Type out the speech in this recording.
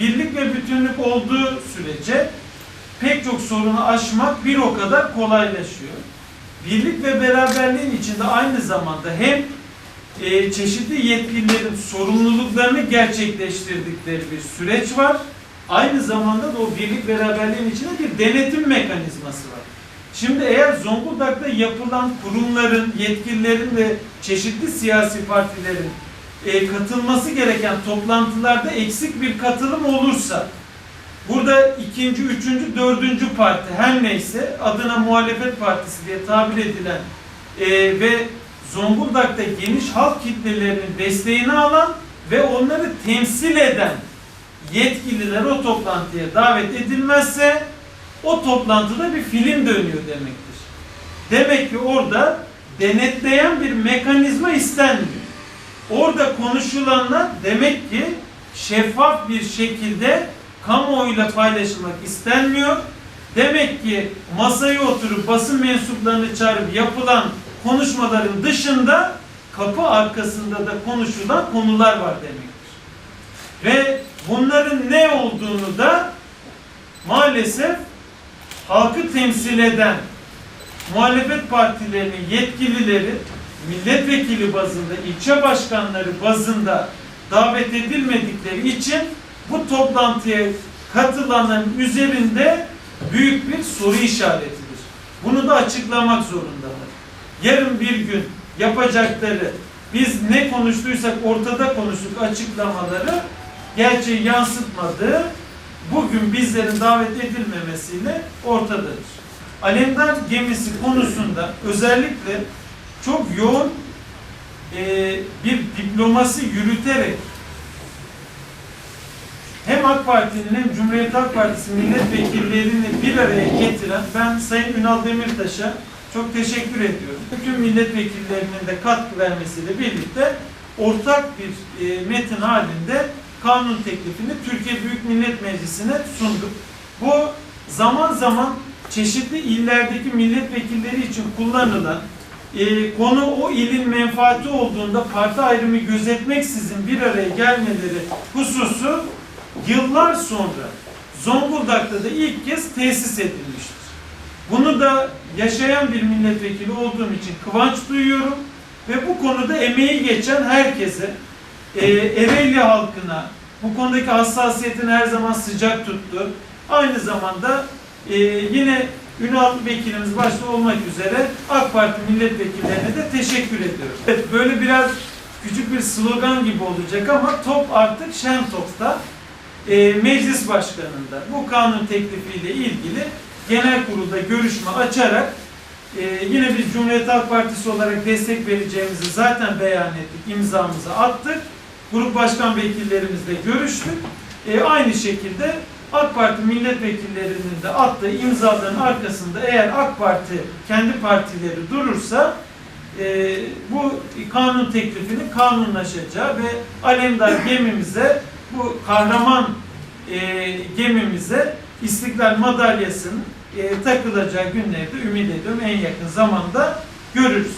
birlik ve bütünlük olduğu sürece pek çok sorunu aşmak bir o kadar kolaylaşıyor. Birlik ve beraberliğin içinde aynı zamanda hem e, çeşitli yetkililerin sorumluluklarını gerçekleştirdikleri bir süreç var. Aynı zamanda da o birlik beraberliğin içinde bir denetim mekanizması var. Şimdi eğer Zonguldak'ta yapılan kurumların, yetkililerin ve çeşitli siyasi partilerin e, katılması gereken toplantılarda eksik bir katılım olursa burada ikinci, üçüncü, dördüncü parti her neyse adına muhalefet partisi diye tabir edilen e, ve Zonguldak'ta geniş halk kitlelerinin desteğini alan ve onları temsil eden yetkililer o toplantıya davet edilmezse o toplantıda bir film dönüyor demektir. Demek ki orada denetleyen bir mekanizma istenmiyor. Orada konuşulanlar demek ki şeffaf bir şekilde kamuoyuyla paylaşılmak istenmiyor. Demek ki masaya oturup basın mensuplarını çağırıp yapılan konuşmaların dışında kapı arkasında da konuşulan konular var demektir. Ve bunların ne olduğunu da maalesef halkı temsil eden muhalefet partilerinin yetkilileri milletvekili bazında, ilçe başkanları bazında davet edilmedikleri için bu toplantıya katılanların üzerinde büyük bir soru işaretidir. Bunu da açıklamak zorundalar. Yarın bir gün yapacakları biz ne konuştuysak ortada konuştuk açıklamaları gerçeği yansıtmadığı bugün bizlerin davet edilmemesiyle ortadadır. Alemdar gemisi konusunda özellikle çok yoğun e, bir diplomasi yürüterek hem AK Parti'nin hem Cumhuriyet Halk Partisi milletvekillerini bir araya getiren ben Sayın Ünal Demirtaş'a çok teşekkür ediyorum. Bütün milletvekillerinin de katkı vermesiyle birlikte ortak bir e, metin halinde kanun teklifini Türkiye Büyük Millet Meclisi'ne sunduk. Bu zaman zaman çeşitli illerdeki milletvekilleri için kullanılan e, konu o ilin menfaati olduğunda parti ayrımı gözetmeksizin bir araya gelmeleri hususu yıllar sonra Zonguldak'ta da ilk kez tesis edilmiştir. Bunu da yaşayan bir milletvekili olduğum için kıvanç duyuyorum ve bu konuda emeği geçen herkese, e, Ereğli halkına bu konudaki hassasiyetini her zaman sıcak tuttu. Aynı zamanda e, yine Ünal Vekilimiz başta olmak üzere AK Parti milletvekillerine de teşekkür ediyorum. Evet, böyle biraz küçük bir slogan gibi olacak ama top artık Şentop'ta e, meclis başkanında bu kanun teklifiyle ilgili genel kurulda görüşme açarak e, yine biz Cumhuriyet Halk Partisi olarak destek vereceğimizi zaten beyan ettik, imzamızı attık. Grup başkan vekillerimizle görüştük. E, aynı şekilde AK Parti milletvekillerinin de attığı imzaların arkasında eğer AK Parti kendi partileri durursa e, bu kanun teklifinin kanunlaşacağı ve Alemdar gemimize bu kahraman e, gemimize İstiklal Madalyası'nın e, takılacağı günleri de ümit ediyorum en yakın zamanda görürüz.